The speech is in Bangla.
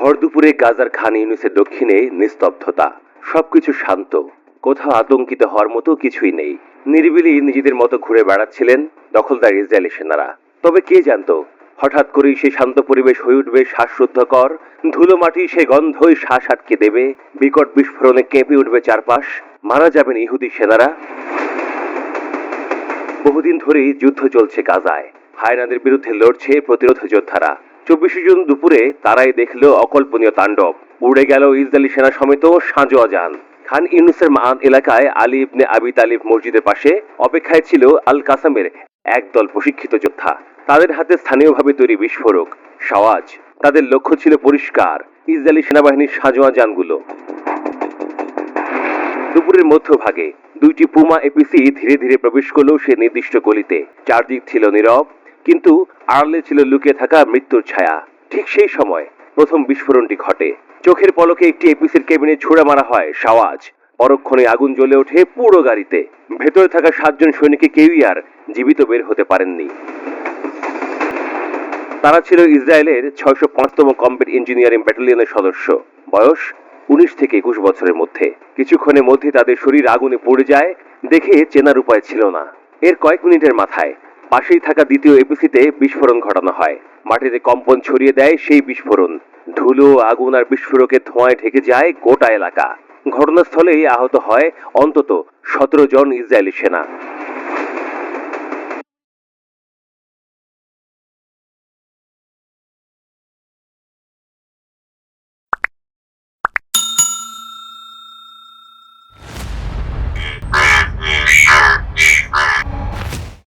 ভর দুপুরে গাজার খান ইউনুসের দক্ষিণে নিস্তব্ধতা। সবকিছু শান্ত। কোথাও আতঙ্কিত হওয়ার মতো কিছুই নেই। নিরিবিলি নিজেদের মতো ঘুরে বেড়াচ্ছিলেন দখলদার ইসরায়েলি সেনারা। তবে কে জানতো? হঠাৎ করেই সেই শান্ত পরিবেশ হয়ে উঠবে শ্বাসরুদ্ধকর, ধুলো মাটি সে গন্ধই শ্বাস আটকে দেবে। বিকট বিস্ফোরণে কেঁপে উঠবে চারপাশ। মারা যাবেন ইহুদি সেনারা। বহুদিন ধরেই যুদ্ধ চলছে গাজায়। হায়নাদের বিরুদ্ধে লড়ছে প্রতিরোধ যোদ্ধারা। চব্বিশে জুন দুপুরে তারাই দেখল অকল্পনীয় তাণ্ডব। উড়ে গেল ইসরায়েলি সেনা সমেত সাঁজোয়া যান খান ইউনুসের মান এলাকায় আলী ইবনে আবি তালিব মসজিদের পাশে অপেক্ষায় ছিল আল কাসামের একদল প্রশিক্ষিত যোদ্ধা। তাদের হাতে স্থানীয়ভাবে তৈরি বিস্ফোরক, সওয়াজ। তাদের লক্ষ্য ছিল পরিষ্কার, ইসরায়েলি সেনাবাহিনীর সাঁজোয়া যানগুলো দুপুরের মধ্যভাগে দুইটি পুমা এপিসি ধীরে ধীরে প্রবেশ করল সে নির্দিষ্ট গলিতে। চারদিক ছিল নীরব কিন্তু আড়লে ছিল লুকিয়ে থাকা মৃত্যুর ছায়া। ঠিক সেই সময় প্রথম বিস্ফোরণটি ঘটে। চোখের পলকে একটি এপিসির কেবিনে ছুড়ে মারা হয় সাওয়াজ পরক্ষণে আগুন জ্বলে ওঠে পুরো গাড়িতে। ভেতরে থাকা সাতজন সৈনিককে কেউই আর জীবিত বের হতে পারেননি। তারা ছিল ইসরায়েলের ছয়শো পাঁচতম কম্বেট ইঞ্জিনিয়ারিং ব্যাটালিয়নের সদস্য। বয়স উনিশ থেকে একুশ বছরের মধ্যে। কিছুক্ষণের মধ্যে তাদের শরীর আগুনে পড়ে যায়, দেখে চেনার উপায় ছিল না। এর কয়েক মিনিটের মাথায় পাশেই থাকা দ্বিতীয় এপিসিতে বিস্ফোরণ ঘটানো হয়। মাটিতে কম্পন ছড়িয়ে দেয় সেই বিস্ফোরণ। ধুলো, আগুন আর বিস্ফোরকে ধোঁয়ায় ঢেকে যায় গোটা এলাকা। ঘটনাস্থলেই আহত হয় অন্তত সতেরো জন ইসরায়েলি সেনা।